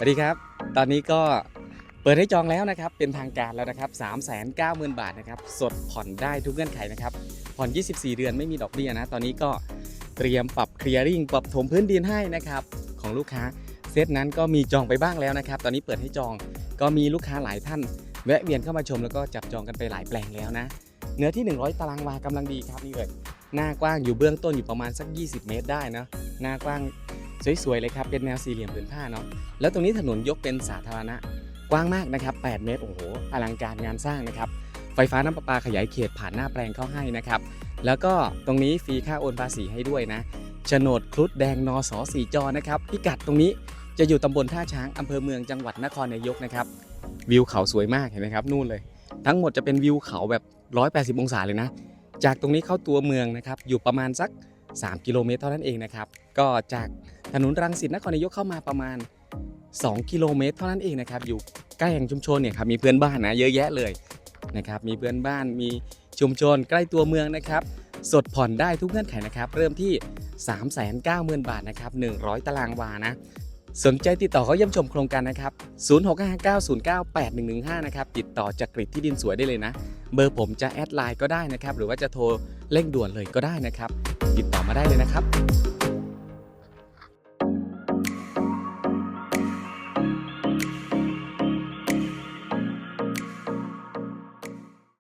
สวัสดีครับ ตอนนี้ก็เปิดให้จองแล้วนะครับ เป็นทางการแล้วนะครับ3 9 0 0 0 0 บาทนะครับ สดผ่อนได้ทุกเงื่อนไขนะครับ ผ่อน 24 เดือนไม่มีดอกเบี้ยนะ ตอนนี้ก็เตรียมปรับเคลียร์ริงปรับถมพื้นดินให้นะครับ ของลูกค้าเซตนั้นก็มีจองไปบ้างแล้วนะครับ ตอนนี้เปิดให้จองก็มีลูกค้าหลายท่าน แวะเวียนเข้ามาชมแล้วก็จับจองกันไปหลายแปลงแล้วนะ เนื้อที่ 100 ตารางวากำลังดีครับนี่เลยหน้ากว้างอยู่เบื้องต้นอยู่ประมาณสัก 20 เมตรได้นะหน้ากว้าง สวยๆเลยครับเป็นแนวสี่เหลี่ยมผืนผ้าเนาะแล้วตรงนี้ถนนยกเป็นสาธารณะกว้างมากนะครับ 8 เมตรโอ้โหอลังการงานสร้างนะครับไฟฟ้าน้ำประปาขยายเขตผ่านหน้าแปลงเข้าให้นะครับแล้วก็ตรงนี้ฟรีค่าโอนภาษีให้ด้วยนะโฉนดครุฑแดงนอสอสีจอนะครับพิกัดตรงนี้จะอยู่ตำบลท่าช้างอำเภอเมืองจังหวัดนครนายกนะครับวิวเขาสวยมากเห็นไหมครับนู่นเลย ทั้งหมดจะเป็นวิวเขาแบบ 180 องศาเลยนะ จากตรงนี้เข้าตัวเมืองนะครับอยู่ประมาณสัก 3 กิโลเมตรเท่านั้นเองนะครับก็จาก ถนนรังสิตนครนายกเข้ามาประมาณ 2 กิโลเมตร เท่านั้นเองนะครับอยู่ใกล้แห่งชุมชนเนี่ยครับมีเพื่อนบ้านนะเยอะแยะเลยนะครับมีเพื่อนบ้านมีชุมชนใกล้ตัวเมืองนะครับสดผ่อนได้ทุกเงื่อนไขนะครับ เริ่มที่ 390,000 บาทนะครับ100 ตารางวานะสนใจติดต่อเขาเยี่ยมชมโครงการนะครับ 0659098115 นะครับ ติดต่อจากกริดที่ดินสวยได้เลยนะ เบอร์ผมจะแอดไลน์ก็ได้นะครับ หรือว่าจะโทรเร่งด่วนเลยก็ได้นะครับ ติดต่อมาได้เลยนะครับ